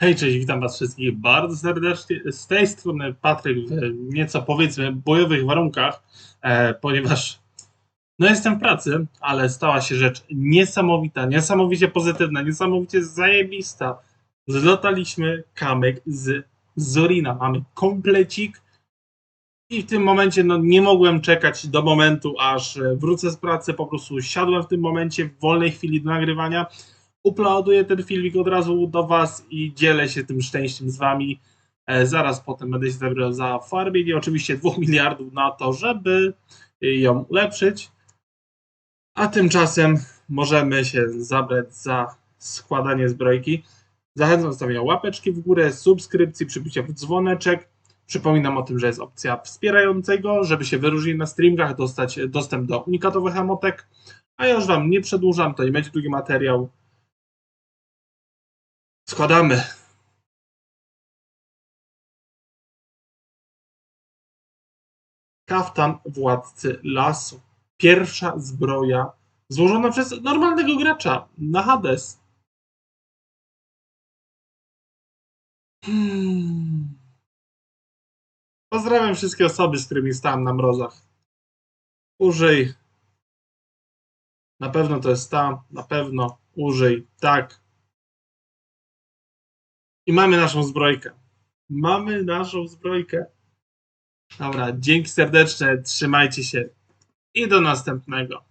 Hej, cześć, witam was wszystkich bardzo serdecznie. Z tej strony Patryk w nieco powiedzmy bojowych warunkach, e, ponieważ no jestem w pracy, ale stała się rzecz niesamowita, niesamowicie pozytywna, niesamowicie zajebista. Zlotaliśmy kamyk z Zorina. Mamy komplecik i w tym momencie no, nie mogłem czekać do momentu, aż e, wrócę z pracy. Po prostu siadłem w tym momencie w wolnej chwili do nagrywania uploaduję ten filmik od razu do Was i dzielę się tym szczęściem z Wami. E, zaraz potem będę się zabierał za farbie i oczywiście 2 miliardów na to, żeby ją ulepszyć. A tymczasem możemy się zabrać za składanie zbrojki. Zachęcam do stawienia łapeczki w górę, subskrypcji, przybicia w dzwoneczek. Przypominam o tym, że jest opcja wspierającego, żeby się wyróżnić na streamkach, dostać dostęp do unikatowych emotek. A ja już Wam nie przedłużam, to nie będzie drugi materiał. Składamy. Kaftan władcy lasu. Pierwsza zbroja złożona przez normalnego gracza na Hades. Hmm. Pozdrawiam wszystkie osoby, z którymi stałem na mrozach. Użyj. Na pewno to jest ta, na pewno użyj. Tak. I mamy naszą zbrojkę. Mamy naszą zbrojkę. Dobra, dzięki serdeczne, trzymajcie się i do następnego.